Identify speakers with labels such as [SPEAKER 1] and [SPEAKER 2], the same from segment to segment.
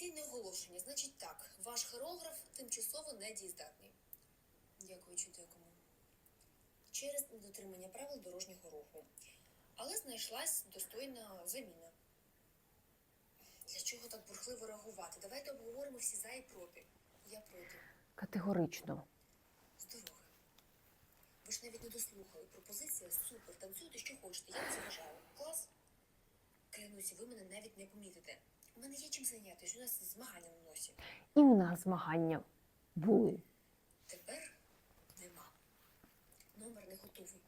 [SPEAKER 1] Офіційне оголошення. Значить так, ваш хореограф тимчасово недієздатний. Дякую, чи дякую. Через недотримання правил дорожнього руху. Але знайшлась достойна заміна. Для чого так бурхливо реагувати? Давайте обговоримо всі за і проти. Я проти.
[SPEAKER 2] Категорично.
[SPEAKER 1] З дороги. Ви ж навіть не дослухали. Пропозиція супер. Танцюйте, що хочете. Я не заважаю. Клас. Клянуся, ви мене навіть не помітите. У мене є чим зайнятися. У нас змагання на носі.
[SPEAKER 2] І у нас змагання були.
[SPEAKER 1] Тепер нема. Номер не готовий.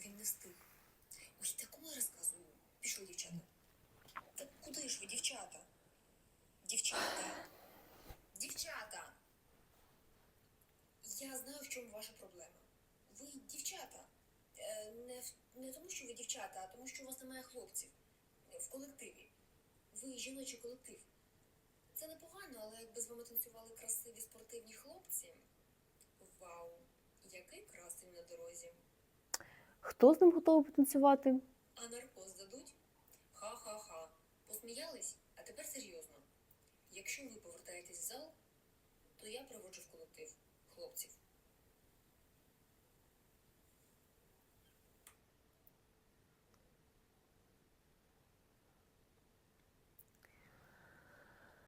[SPEAKER 1] Він не встиг. Ой, такому розказую. Пішли, дівчата. Та куди ж ви, дівчата? Дівчата. Дівчата. Я знаю, в чому ваша проблема. Ви дівчата. Е, Не, не тому, що ви дівчата, а тому, що у вас немає хлопців в колективі. Ви жіночий колектив. Це непогано, але якби з вами танцювали красиві спортивні хлопці. Вау, який красень на дорозі.
[SPEAKER 2] Хто з ним готовий потанцювати?
[SPEAKER 1] А наркоз дадуть? Ха-ха-ха. Посміялись? А тепер серйозно. Якщо ви повертаєтесь в зал, то я проводжу в колектив хлопців.